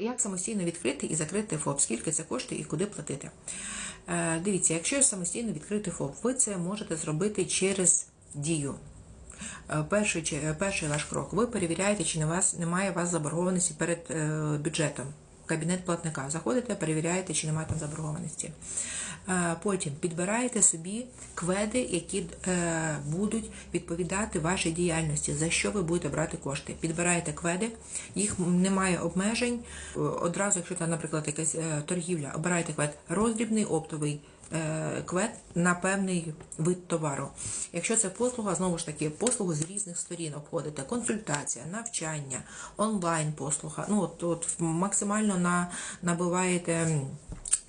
Як самостійно відкрити і закрити ФОП, скільки це коштує і куди платити? Е, Дивіться, якщо самостійно відкрити ФОП, ви це можете зробити через дію. Е, Перший, е, перший ваш крок. Ви перевіряєте, чи не вас, немає вас заборгованості перед бюджетом. Кабінет платника. Заходите, перевіряєте, чи немає там заборгованості. Е, Потім підбираєте собі кведи, які е, будуть відповідати вашій діяльності, за що ви будете брати кошти. Підбираєте кведи, їх немає обмежень. Е, Одразу, якщо там, наприклад, якась торгівля, обираєте квед роздрібний, оптовий квет на певний вид товару. Якщо це послуга, знову ж таки, послугу з різних сторін обходите: консультація, навчання, онлайн послуга. Ну от, от максимально на, набиваєте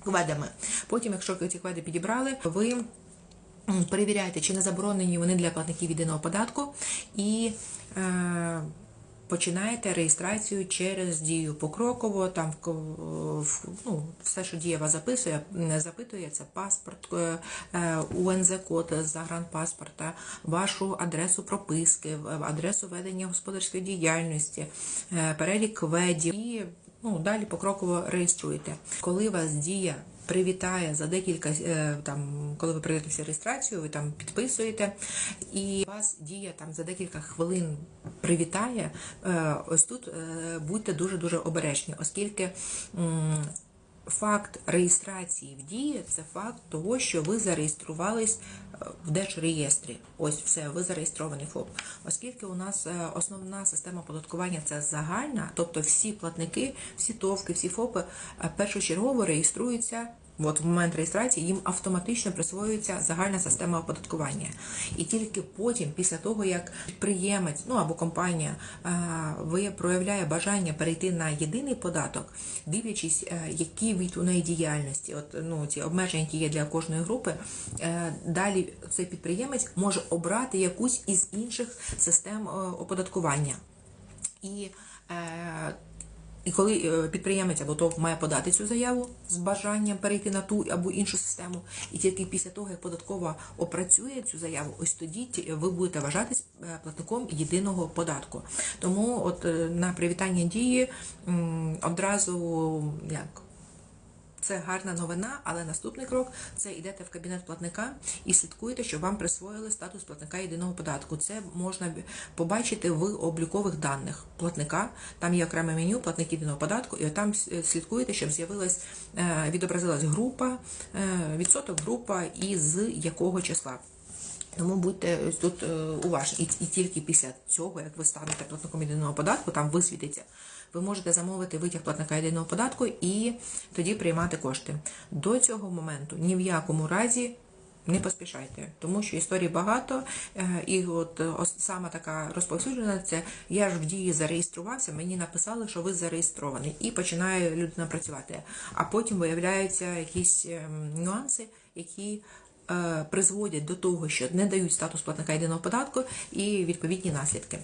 кведами. Потім, якщо ці кведи підібрали, ви перевіряєте, чи не заборонені вони для платників єдиного податку і. Е, Починаєте реєстрацію через дію покроково, там ну, все, що дія вас записує, запитує, це паспорт, е, е, УНЗ-код загранпаспорта, вашу адресу прописки, адресу ведення господарської діяльності, е, перелік кведів і ну, далі покроково реєструєте. Коли вас дія привітає за декілька е, там, коли ви прийдете реєстрацію, ви там підписуєте, і вас дія там за декілька хвилин привітає. е, Ось тут е, будьте дуже дуже обережні, оскільки. Факт реєстрації в дії це факт того, що ви зареєструвались в держреєстрі. Ось все, ви зареєстрований ФОП. Оскільки у нас основна система оподаткування це загальна, тобто всі платники, всі товки, всі ФОПи першочергово реєструються. От в момент реєстрації їм автоматично присвоюється загальна система оподаткування. І тільки потім, після того, як підприємець ну або компанія е, ви проявляє бажання перейти на єдиний податок, дивлячись, е, який від у неї діяльності, от ну ці обмеження, які є для кожної групи, е, далі цей підприємець може обрати якусь із інших систем оподаткування. І і коли е, підприємець або ТОВ має подати цю заяву з бажанням перейти на ту або іншу систему, і тільки після того, як податкова опрацює цю заяву, ось тоді ви будете вважатись е, платником єдиного податку. Тому от е, на привітання дії одразу як. Це гарна новина, але наступний крок це йдете в кабінет платника і слідкуєте, щоб вам присвоїли статус платника єдиного податку. Це можна побачити в облікових даних платника. Там є окреме меню платник єдиного податку, і там слідкуєте, щоб з'явилась е, відобразилась група, е, відсоток група і з якого числа. Тому будьте тут е, уважні. І, і тільки після цього, як ви станете платником єдиного податку, там висвітиться. Ви можете замовити витяг платника єдиного податку і тоді приймати кошти. До цього моменту ні в якому разі не поспішайте, тому що історій багато, е, і от е, ос- така розповсюджена це я ж в дії зареєструвався, мені написали, що ви зареєстрований, і починає людина працювати. А потім виявляються якісь ем, нюанси, які е, призводять до того, що не дають статус платника єдиного податку і відповідні наслідки.